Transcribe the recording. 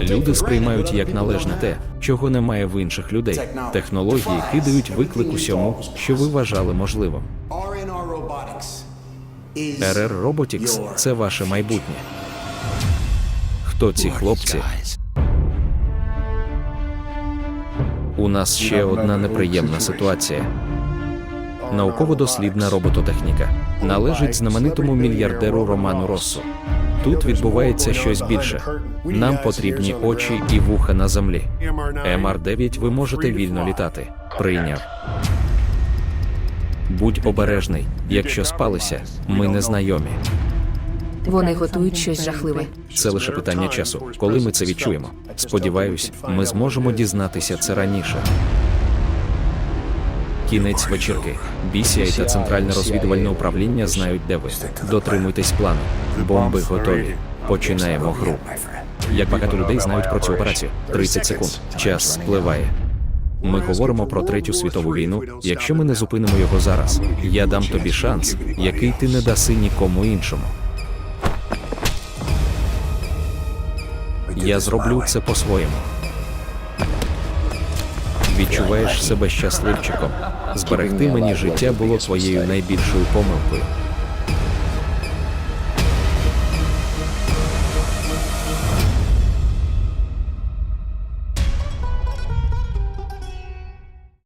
Люди сприймають як належне те, чого немає в інших людей. Технології кидають виклик усьому, що ви вважали можливим. RNR Robotics це ваше майбутнє. Хто ці хлопці? У нас ще одна неприємна ситуація. Науково-дослідна робототехніка належить знаменитому мільярдеру Роману Россу. Тут відбувається щось більше. Нам потрібні очі і вуха на землі. МР-9 ви можете вільно літати. Прийняв. Будь обережний. Якщо спалися, ми не знайомі. Вони готують щось жахливе. Це лише питання часу, коли ми це відчуємо. Сподіваюсь, ми зможемо дізнатися це раніше. Кінець вечірки. BCI та Центральне розвідувальне управління знають, де ви. Дотримуйтесь плану. Бомби готові. Починаємо гру. Як багато людей знають про цю операцію? 30 секунд. Час спливає. Ми говоримо про третю світову війну. Якщо ми не зупинимо його зараз, я дам тобі шанс, який ти не даси нікому іншому. Я зроблю це по-своєму. Відчуваєш себе щасливчиком. Зберегти мені життя було твоєю найбільшою помилкою.